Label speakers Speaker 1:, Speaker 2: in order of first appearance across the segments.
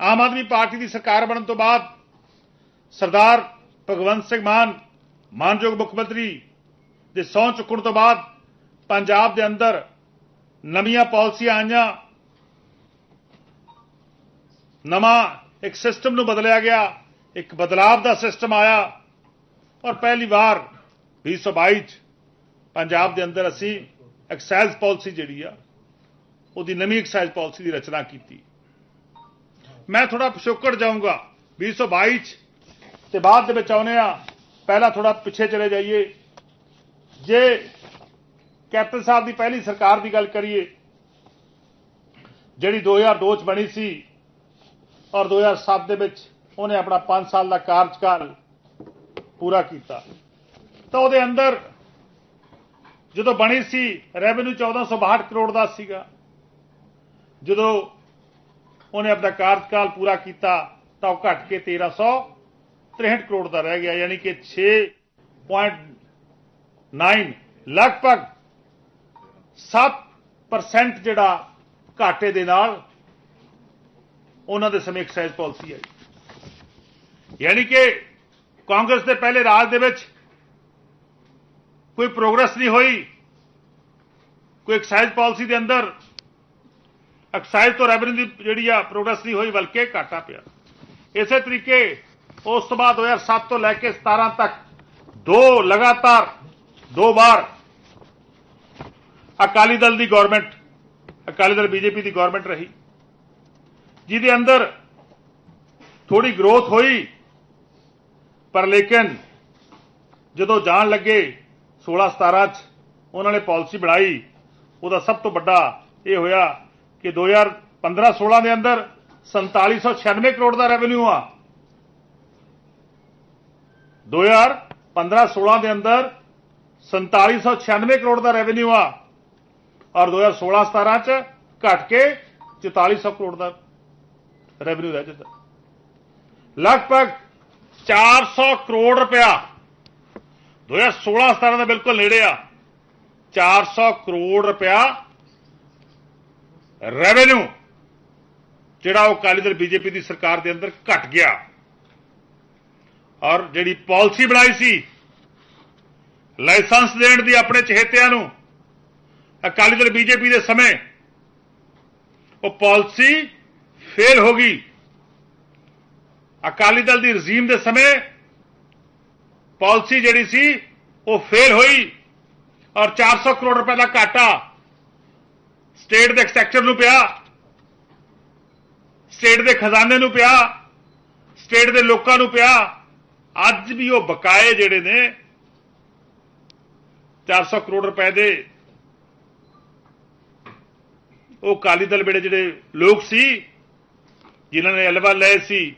Speaker 1: Aam Aadmi party ਦੀ ਸਰਕਾਰ ਬਣਨ ਤੋਂ ਬਾਅਦ ਸਰਦਾਰ ਭਗਵੰਤ ਸਿੰਘ ਮਾਨ, ਮਾਨਯੋਗ ਮੁੱਖ ਮੰਤਰੀ ਦੇ ਸਹੁੰ ਚੁੱਕਣ ਤੋਂ ਬਾਅਦ ਪੰਜਾਬ ਦੇ ਅੰਦਰ ਨਵੀਆਂ ਪਾਲਿਸੀਆਂ ਆਈਆਂ। ਨਵਾਂ ਇੱਕ ਸਿਸਟਮ ਨੂੰ ਬਦਲਿਆ ਗਿਆ, ਇੱਕ ਬਦਲਾਵ ਦਾ ਸਿਸਟਮ ਆਇਆ ਔਰ ਪਹਿਲੀ ਵਾਰ 2022 ਚ ਪੰਜਾਬ ਦੇ ਅੰਦਰ ਅਸੀਂ ਐਕਸਾਈਜ਼ ਪਾਲਿਸੀ ਜਿਹੜੀ ਆ, ਉਹਦੀ ਨਵੀਂ ਐਕਸਾਈਜ਼ ਪਾਲਿਸੀ ਦੀ ਰਚਨਾ ਕੀਤੀ। ਮੈਂ ਥੋੜਾ ਪਿਛੋਕੜ ਜਾਊਂਗਾ। 2022 ਚ। ਤੇ ਬਾਅਦ ਦੇ ਵਿੱਚ ਆਉਨੇ ਆ ਪਹਿਲਾਂ ਥੋੜਾ ਪਿੱਛੇ ਚਲੇ ਜਾਈਏ। ਜੇ ਕੈਪਟਨ ਸਾਹਿਬ ਦੀ ਪਹਿਲੀ ਸਰਕਾਰ ਦੀ ਗੱਲ ਕਰੀਏ, ਜਿਹੜੀ 2002 ਚ ਬਣੀ ਸੀ ਔਰ 2007 ਦੇ ਵਿੱਚ ਉਹਨੇ ਆਪਣਾ 5 ਸਾਲ ਦਾ ਕਾਰਜਕਾਲ ਪੂਰਾ ਕੀਤਾ। ਤਾਂ ਉਹਦੇ ਅੰਦਰ ਜਦੋਂ ਬਣੀ ਸੀ ਰੈਵਨਿਊ 1462 ਕਰੋੜ ਦਾ ਸੀਗਾ। ਜਦੋਂ ਉਹਨੇ ਆਪਣਾ ਕਾਰਜਕਾਲ ਪੂਰਾ ਕੀਤਾ ਤਾਂ ਉਹ ਘਟ ਕੇ 1363 ਕਰੋੜ ਦਾ ਰਹਿ ਗਿਆ, ਯਾਨੀ ਕਿ 6.9 ਲਗਭਗ 7% ਜਿਹੜਾ ਘਾਟੇ ਦੇ ਨਾਲ ਉਹਨਾਂ ਦੇ ਸਮੇਂ ਐਕਸਾਈਜ਼ ਪਾਲਿਸੀ ਆਈ। ਯਾਨੀ ਕਿ ਕਾਂਗਰਸ ਦੇ ਪਹਿਲੇ ਰਾਜ ਦੇ ਵਿੱਚ ਕੋਈ ਪ੍ਰੋਗਰੈਸ ਨਹੀਂ ਹੋਈ, ਕੋਈ ਐਕਸਾਈਜ਼ ਪਾਲਿਸੀ ਦੇ ਅੰਦਰ ਐਕਸਾਈਜ਼ ਤੋਂ ਰੈਵਨਿਊ ਦੀ ਜਿਹੜੀ ਆ ਪ੍ਰੋਗਰੈਸ ਨਹੀਂ ਹੋਈ, ਬਲਕਿ ਘਾਟਾ ਪਿਆ। ਇਸੇ ਤਰੀਕੇ ਉਸ ਤੋਂ ਬਾਅਦ 2007 ਤੋਂ ਲੈ ਕੇ 17 ਤੱਕ। ਦੋ ਲਗਾਤਾਰ, ਦੋ ਵਾਰ ਅਕਾਲੀ ਦਲ ਦੀ ਗਵਰਨਮੈਂਟ, ਅਕਾਲੀ ਦਲ ਬੀਜੇਪੀ ਦੀ ਗਵਰਨਮੈਂਟ ਰਹੀ। ਜਿਹਦੇ ਅੰਦਰ ਥੋੜੀ ਗਰੋਥ ਹੋਈ, ਪਰ ਲੇਕਿਨ ਜਦੋਂ ਜਾਣ ਲੱਗੇ 16 17 ਚ, ਉਹਨਾਂ ਨੇ ਪਾਲਿਸੀ ਬਣਾਈ, ਉਹਦਾ ਸਭ ਤੋਂ ਵੱਡਾ ਇਹ ਹੋਇਆ ਕਿ 2015 16 ਦੇ ਅੰਦਰ 4796 ਕਰੋੜ ਦਾ ਰੈਵਨਿਊ ਆ। 2015 16 ਦੇ ਅੰਦਰ 4796 ਕਰੋੜ ਦਾ ਰੈਵਨਿਊ ਆ। ਔਰ 2016 17 ਚ ਘਟ ਕੇ 4400 ਕਰੋੜ ਦਾ ਰੈਵਨਿਊ ਰਹਿ ਜਾਂਦਾ। ਲਗਭਗ 400 ਕਰੋੜ ਰੁਪਇਆ 2016 17 ਦਾ ਬਿਲਕੁਲ ਨੇੜੇ ਆ। 400 ਕਰੋੜ ਰੁਪਇਆ ਰੈਵਨਿਊ ਜਿਹੜਾ ਉਹ ਅਕਾਲੀ ਦਲ ਬੀਜੇਪੀ ਦੀ ਸਰਕਾਰ ਦੇ ਅੰਦਰ ਘਟ ਗਿਆ। ਔਰ ਜਿਹੜੀ ਪਾਲਿਸੀ ਬਣਾਈ ਸੀ, ਲਾਇਸੈਂਸ ਦੇਣ ਦੀ ਆਪਣੇ ਚਹੇਤਿਆਂ ਨੂੰ, ਅਕਾਲੀ ਦਲ ਬੀਜੇਪੀ ਦੇ ਸਮੇਂ, ਉਹ ਪਾਲਿਸੀ ਫੇਲ ਹੋ ਗਈ। ਅਕਾਲੀ ਦਲ ਦੀ ਰਜੀਮ ਦੇ ਸਮੇਂ, ਪਾਲਿਸੀ ਜਿਹੜੀ ਸੀ, ਉਹ ਫੇਲ ਹੋਈ। ਔਰ 400 ਕਰੋੜ ਰੁਪਏ ਦਾ ਘਾਟਾ ਸਟੇਟ ਦੇ ਐਕਸੈਕਟਰ ਨੂੰ ਪਿਆ, ਸਟੇਟ ਦੇ ਖਜ਼ਾਨੇ ਨੂੰ ਪਿਆ, ਸਟੇਟ ਦੇ ਲੋਕਾਂ ਨੂੰ ਪਿਆ। ਅੱਜ ਵੀ ਉਹ ਬਕਾਏ ਜਿਹੜੇ ਨੇ 400 ਕਰੋੜ ਰੁਪਏ ਦੇ ਉਹ ਕਾਲੀ ਦਲ ਵੇਲੇ ਜਿਹੜੇ ਲੋਕ ਸੀ, ਜਿਨ੍ਹਾਂ ਨੇ ਅਲਵਾ ਲਏ ਸੀ,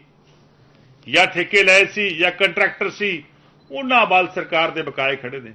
Speaker 1: ਜਾਂ ਠੇਕੇ ਲਏ ਸੀ, ਜਾਂ ਕੰਟਰੈਕਟਰ ਸੀ, ਉਹਨਾਂ ਵੱਲ ਸਰਕਾਰ ਦੇ ਬਕਾਏ ਖੜੇ ਨੇ।